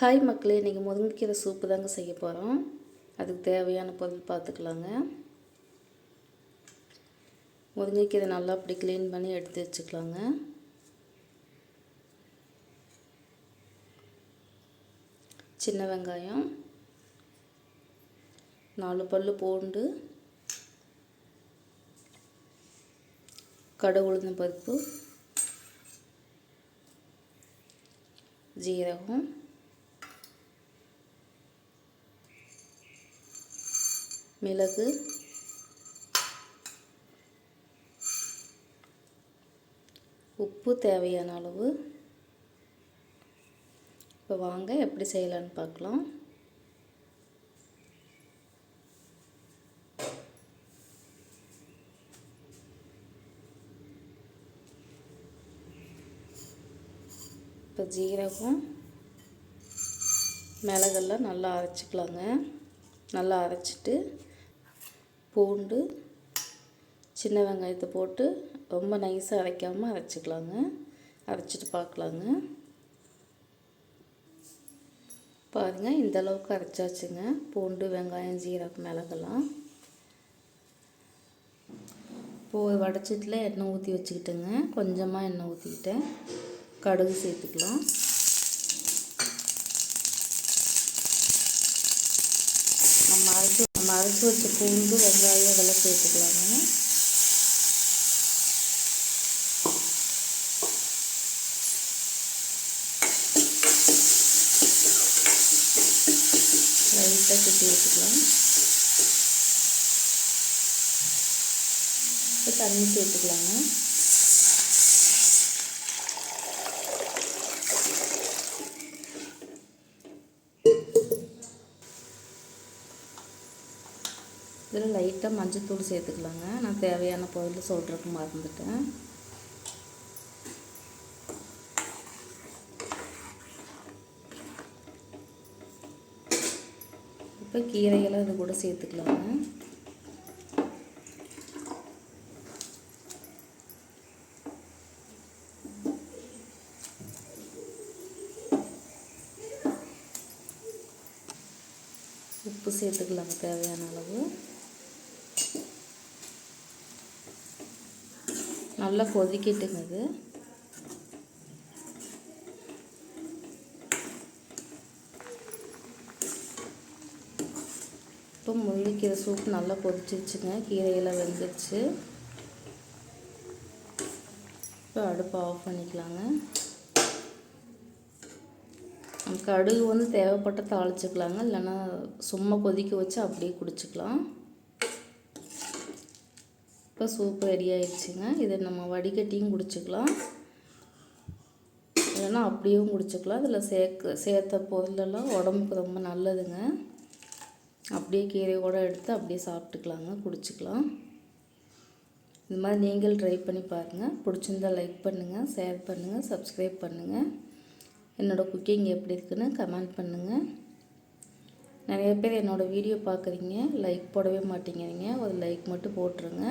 Hi மக்களே இன்றைக்கி முருங்கைக்கீரை சூப்பு தாங்க செய்ய போகிறோம் அதுக்கு தேவையான பொருள் பார்த்துக்கலாங்க. முருங்கைக்கீரை நல்லா அப்படி க்ளீன் பண்ணி எடுத்து வச்சுக்கலாங்க. சின்ன வெங்காயம் நாலு பல் பூண்டு கடை உளுந்த பருப்பு ஜீரகம் மிளகு. உப்பு தேவையான அளவு. இப்போ வாங்க எப்படி செய்யலான்னு பார்க்கலாம். இப்போ ஜீரகம் மிளகெல்லாம் நல்லா அரைச்சிக்கலாங்க. நல்லா அரைச்சிட்டு பூண்டு சின்ன வெங்காயத்தை போட்டு ரொம்ப நைஸாக அரைக்காமல் அரைச்சிக்கலாங்க. அரைச்சிட்டு பார்க்கலாங்க. பாருங்கள் இந்த அளவுக்கு அரைச்சாச்சுங்க. பூண்டு வெங்காயம் ஜீரகம் மிளகெல்லாம். இப்போது வடச்சட்டில் எண்ணெய் ஊற்றி வச்சுக்கிட்டேங்க. கொஞ்சமாக எண்ணெய் ஊற்றிக்கிட்டேன் கடுகு சேர்த்துக்கலாம் நம்ம அரைச்சி நம்ம அரைச்சி வச்ச பூண்டு வெங்காயம் இதெல்லாம் சேர்த்துக்கலாங்க. லைட்டாக சுற்றி வச்சுக்கலாம் இப்போ தண்ணி சேர்த்துக்கலாங்க. இதில் லைட்டாக மஞ்சத்தூள் சேர்த்துக்கலாங்க. நான் தேவையான பொருள் சொல்கிறதுக்கு மறந்துட்டேன். இப்போ கீரையெல்லாம் இது கூட சேர்த்துக்கலாங்க. உப்பு சேர்த்துக்கலாங்க தேவையான அளவு. நல்லா கொதிக்கிட்டுங்க இது. இப்போ முருங்கைக்கீரை சூப் நல்லா கொதிச்சிருச்சுங்க. கீரையெல்லாம் வெந்துருச்சு. இப்போ அடுப்பை ஆஃப் பண்ணிக்கலாங்க. கடுகு வந்து தேவைப்பட்ட தாளிச்சுக்கலாங்க. இல்லைன்னா சும்மா கொதிக்க வச்சு அப்படியே குடிச்சிக்கலாம். இப்போ சூப்பு ரெடி ஆயிடுச்சுங்க. இதை நம்ம வடிகட்டியும் குடிச்சிக்கலாம். இல்லைன்னா அப்படியும் குடிச்சிக்கலாம். இதில் சேர்க்க சேர்த்த பொருளெல்லாம் உடம்புக்கு ரொம்ப நல்லதுங்க. அப்படியே கீரை கூட எடுத்து அப்படியே சாப்பிட்டுக்கலாங்க. குடிச்சிக்கலாம். இந்த மாதிரி நீங்கள் ட்ரை பண்ணி பாருங்கள் பிடிச்சிருந்தால் லைக் பண்ணுங்கள் ஷேர் பண்ணுங்கள் சப்ஸ்கிரைப் பண்ணுங்கள் என்னோடய குக்கிங் எப்படி இருக்குன்னு கமெண்ட் பண்ணுங்கள் நிறைய பேர் என்னோடய வீடியோ பார்க்குறீங்க. லைக் போடவே மாட்டேங்கிறீங்க. ஒரு லைக் மட்டும் போட்டுருங்க.